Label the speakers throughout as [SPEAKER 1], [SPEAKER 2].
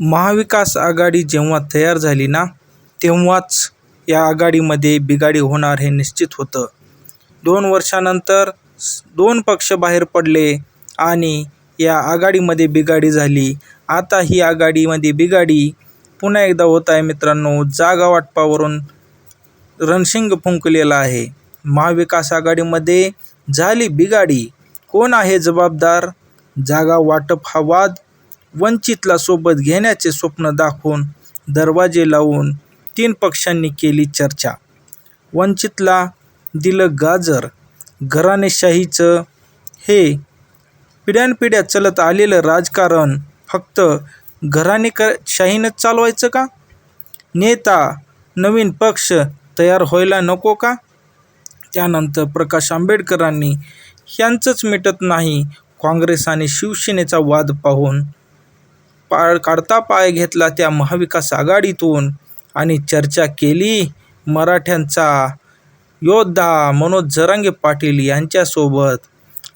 [SPEAKER 1] महाविकास आघाडी जेव्हा तयार झाली ना तेव्हाच या आघाडीमध्ये बिघाडी होणार हे निश्चित होतं. दोन वर्षानंतर दोन पक्ष बाहेर पडले आणि या आघाडीमध्ये बिघाडी झाली. आता ही आघाडीमध्ये बिघाडी पुन्हा एकदा होत आहे मित्रांनो. जागा वाटपावरून रणशिंग फुंकलेला आहे. महाविकास आघाडीमध्ये झाली बिघाडी. कोण आहे जबाबदार? जागा वाटप हा वाद वंचितला सोबत घेण्याचे स्वप्न दाखवून दरवाजे लावून तीन पक्षांनी केली चर्चा. वंचितला दिलं गाजर घराणेशाहीचं हे पिढ्यानपिढ्या चलत आलेलं राजकारण फक्त घराणे क शाहीनंच चालवायचं का? नेता नवीन पक्ष तयार व्हायला नको का? त्यानंतर प्रकाश आंबेडकरांनी यांचंच मिटत नाही काँग्रेस आणि शिवसेनेचा वाद पाहून पाळ काढता पाय घेतला त्या महाविकास आघाडीतून आणि चर्चा केली मराठ्यांचा योद्धा मनोज जरांगे पाटील यांच्यासोबत.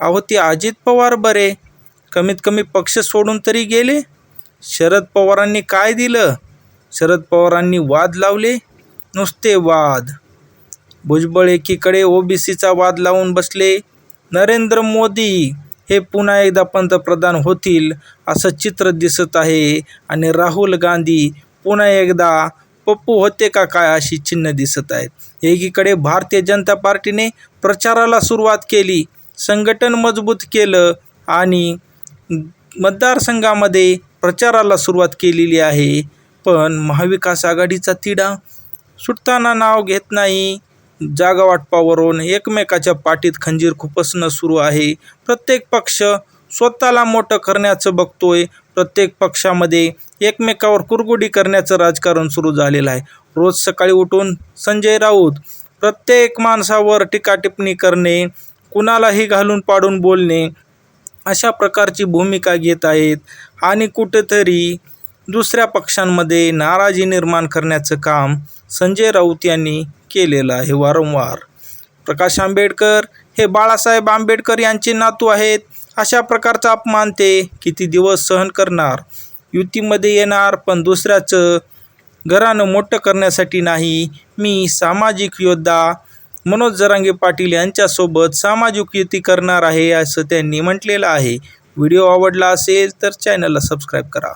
[SPEAKER 1] अहो ते अजित पवार बरे. कमीत कमी पक्ष सोडून तरी गेले. शरद पवारांनी काय दिलं? शरद पवारांनी वाद लावले? नुसते वाद. भुजबळ एकीकडे ओबीसीचा वाद लावून बसले. नरेंद्र मोदी हे पुन्हा एकदा पंतप्रधान होतील असं चित्र दिसत आहे. आणि राहुल गांधी पुन्हा एकदा पप्पू होते का काय अशी चिन्ह दिसत आहेत. एकीकडे भारतीय जनता पार्टीने प्रचाराला सुरुवात केली संघटन मजबूत केलं आणि मतदारसंघामध्ये प्रचाराला सुरुवात केलेली आहे. पण महाविकास आघाडीचा तिढा सुटताना नाव घेत नाही. जागा वाटपावरून एकमेकाच्या पाठीत खंजीर खुपसणं सुरू आहे. प्रत्येक पक्ष स्वतःला मोठं करण्याचं बघतोय. प्रत्येक पक्षामध्ये एकमेकावर कुरगुडी करण्याचं राजकारण सुरू झालेलं आहे. रोज सकाळी उठून संजय राऊत प्रत्येक माणसावर टीकाटिप्पणी करणे कुणालाही घालून पाडून बोलणे अशा प्रकारची भूमिका घेत आहेत आणि कुठेतरी दुसऱ्या पक्षांमध्ये नाराजी निर्माण करण्याचं काम संजय राऊत यांनी केलेलं आहे वारंवार. प्रकाश आंबेडकर हे बाळासाहेब आंबेडकर यांचे नातू आहेत. अशा प्रकारचा अपमान ते किती दिवस सहन करणार? युतीमध्ये येणार पण दुसऱ्याचं घरानं मोठं करण्यासाठी नाही. मी सामाजिक योद्धा. मनोज जरांगे पाटील यांच्यासोबत सामाजिक युती करणार आहे असं त्यांनी म्हटलेलं आहे. व्हिडिओ आवडला असेल तर चॅनलला सबस्क्राईब करा.